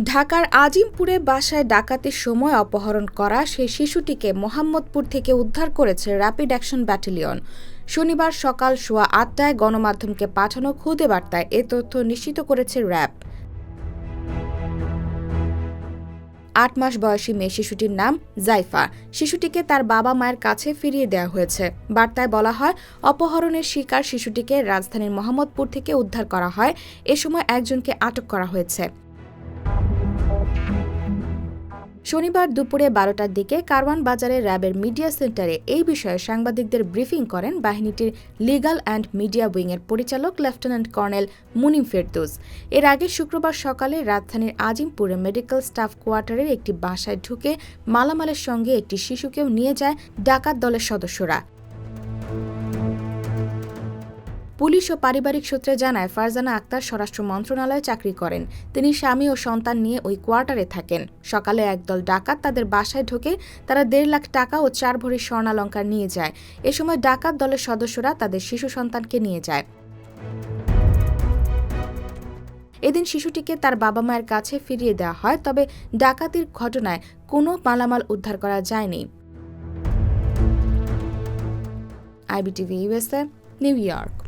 ঢাকার আজিমপুরে বাসায় ডাকাতির সময় অপহরণ করা সেই শিশুটিকে মোহাম্মদপুর থেকে উদ্ধার করেছে র্যাপিড অ্যাকশন ব্যাটালিয়ন। শনিবার সকাল সোয়া আটটায় গণমাধ্যমকে পাঠানো খুদে বার্তায় এ তথ্য নিশ্চিত করেছে র্যাব। আট মাস বয়সী মেয়ে শিশুটির নাম জাইফা। শিশুটিকে তার বাবা মায়ের কাছে ফিরিয়ে দেওয়া হয়েছে। বার্তায় বলা হয়, অপহরণের শিকার শিশুটিকে রাজধানীর মোহাম্মদপুর থেকে উদ্ধার করা হয়। এ সময় একজনকে আটক করা হয়েছে। শনিবার দুপুরে বারোটার দিকে কারওয়ান বাজারে র্যাবের মিডিয়া সেন্টারে এই বিষয়ে সাংবাদিকদের ব্রিফিং করেন বাহিনীটির লিগাল অ্যান্ড মিডিয়া উইংয়ের পরিচালক লেফটেন্যান্ট কর্নেল মুনিম ফেরদৌস। এর আগে শুক্রবার সকালে রাজধানীর আজিমপুরে মেডিকেল স্টাফ কোয়ার্টারের একটি বাসায় ঢুকে মালামালের সঙ্গে একটি শিশুকেও নিয়ে যায় ডাকাত দলের সদস্যরা। পুলিশ ও পারিবারিক সূত্রে জানায়, ফারজানা আক্তার স্বরাষ্ট্র মন্ত্রণালয়ে চাকরি করেন। তিনি স্বামী ও সন্তান নিয়ে ওই কোয়ার্টারে থাকেন। সকালে একদল ডাকাত তাদের বাসায় ঢোকে, তারা দেড় লাখ টাকা ও চার ভরি স্বর্ণালঙ্কার নিয়ে যায়। এ সময় ডাকাত দলের সদস্যরা তাদের শিশু সন্তানকে নিয়ে যায়। এদিন শিশুটিকে তার বাবা মায়ের কাছে ফিরিয়ে দেওয়া হয়, তবে ডাকাতির ঘটনায় কোনো মালামাল উদ্ধার করা যায়নি। IBTV USA New York.